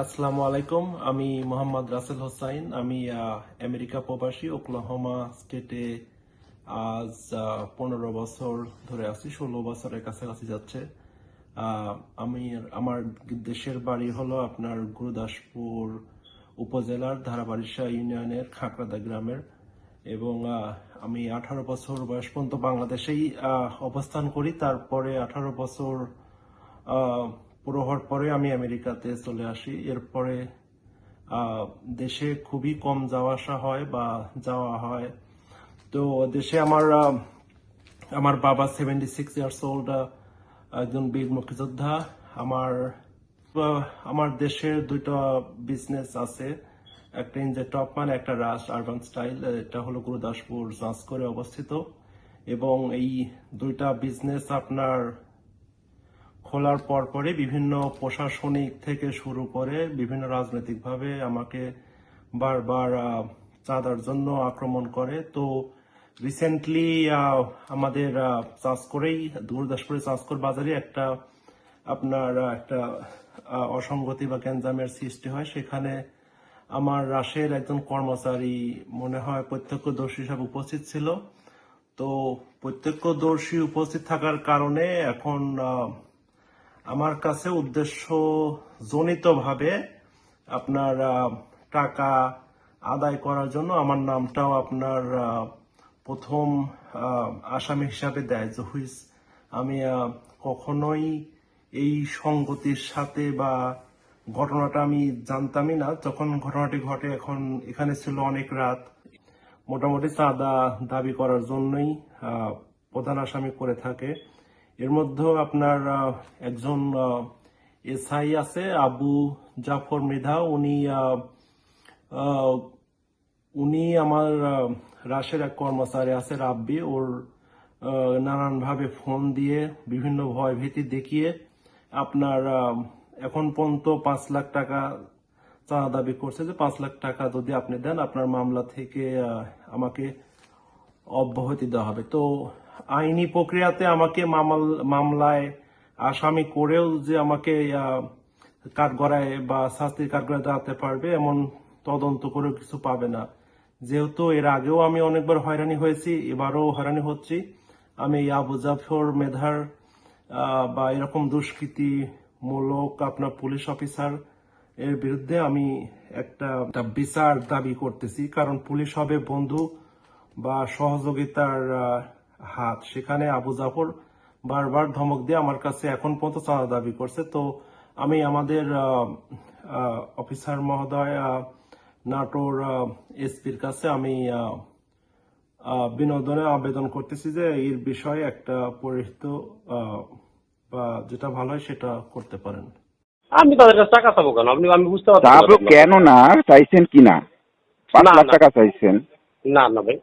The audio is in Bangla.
আসসালামু আলাইকুম, আমি মোহাম্মদ রাসেল হোসাইন। আমি আমেরিকা প্রবাসী, ওকলাহোমা স্টেটে আজ পনেরো বছর ধরে আছি, ষোলো বছরের কাছাকাছি যাচ্ছে। আমি, আমার দেশের বাড়ি হলো আপনার গুরুদাসপুর উপজেলার ধারাবাড়িশা ইউনিয়নের খাকড়াদা গ্রামের। এবং আমি আঠারো বছর বয়স পর্যন্ত বাংলাদেশেই অবস্থান করি। তারপরে আঠারো বছর পুরো হওয়ার পরে আমি আমেরিকাতে চলে আসি। এরপরে দেশে খুবই কম যাওয়া আসা হয় বা যাওয়া হয়। তো দেশে আমার আমার বাবা সেভেন্টি সিক্স ইয়ার্স ওল্ড একজন বীর মুক্তিযোদ্ধা। আমার আমার দেশের দুইটা বিজনেস আছে। একটা ইনজে টপম্যান একটা রাস আরবান স্টাইল এটা হলো গুরুদাসপুর করে অবস্থিত। এবং এই দুইটা বিজনেস আপনার খোলার পর পরে বিভিন্ন প্রশাসনিক থেকে শুরু করে বিভিন্ন রাজনৈতিকভাবে আমাকে বারবার চাঁদার জন্য আক্রমণ করে। তো রিসেন্টলি আমাদের চাষ করেই গুরুদাসপুরে চাষকর বাজারে একটা আপনার একটা অসঙ্গতি বা গ্যাঞ্জামের সৃষ্টি হয়। সেখানে আমার রাশের একজন কর্মচারী মনে হয় প্রত্যক্ষদর্শী হিসাবে উপস্থিত ছিল। তো প্রত্যক্ষদর্শী উপস্থিত থাকার কারণে এখন আমার কাছে উদ্দেশ্য জনিতভাবে আপনার টাকা আদায় করার জন্য আমার নামটাও আপনার প্রথম আসামি হিসাবে দেয়। যে হুইস আমি কখনোই এই সঙ্গতির সাথে বা ঘটনাটা আমি জানতামই না। যখন ঘটনাটি ঘটে, এখন এখানে ছিল অনেক রাত। মোটামুটি চাঁদা দাবি করার জন্যই প্রধান আসামি করে থাকে। এর মধ্যেও আপনার একজন এসআই আছে, আবু জাফর মেধা। উনি উনি আমার রাশের এক কর্মচারী আছে, রাব্বি। ওর নানানভাবে ফোন দিয়ে, বিভিন্ন ভয় ভীতি দেখিয়ে আপনার এখন পর্যন্ত পাঁচ লাখ টাকা চাঁদা দাবি করছে যে পাঁচ লাখ টাকা যদি আপনি দেন, আপনার মামলা থেকে আমাকে অব্যাহতি দেওয়া হবে। তো আইনি প্রক্রিয়াতে আমাকে মামল- মামলায় আসামি করেও যে আমাকে কাঠগড়ায় বা শাস্তির কাঠগড়ায় দাঁড়াতে পারবে এমন তদন্ত করে কিছু পাবে না। যেহেতু এর আগেও আমি অনেকবার হয়রানি হয়েছি, এবারও হয়রানি হচ্ছি। আমি আবু জাফর মেধার বা এরকম দুষ্কৃতিমূলক আপনার পুলিশ অফিসার এর বিরুদ্ধে আমি একটা বিচার দাবি করতেছি। কারণ পুলিশ হবে বন্ধু বা সহযোগিতার হাত সেখানে আবু জাফর বারবার ধমক দিয়ে আমার কাছে এখন পর্যন্ত চাঁদা দাবি করছে। তো আমি আমাদের অফিসার মহোদয় নাটোর এসপির কাছে আমি বিনোদনে আবেদন করতেছি যে এর বিষয়ে একটা পরিহিত আহ, বা যেটা ভালো হয় সেটা করতে পারেন। আমি তাদের কাছে টাকা চাবো কেন? আপনি আমি বুঝতে পারছি আপনি কেন না? চাইছেন কিনা পাঁচ লাখ। টাকা চাইছেন। না না ভাই।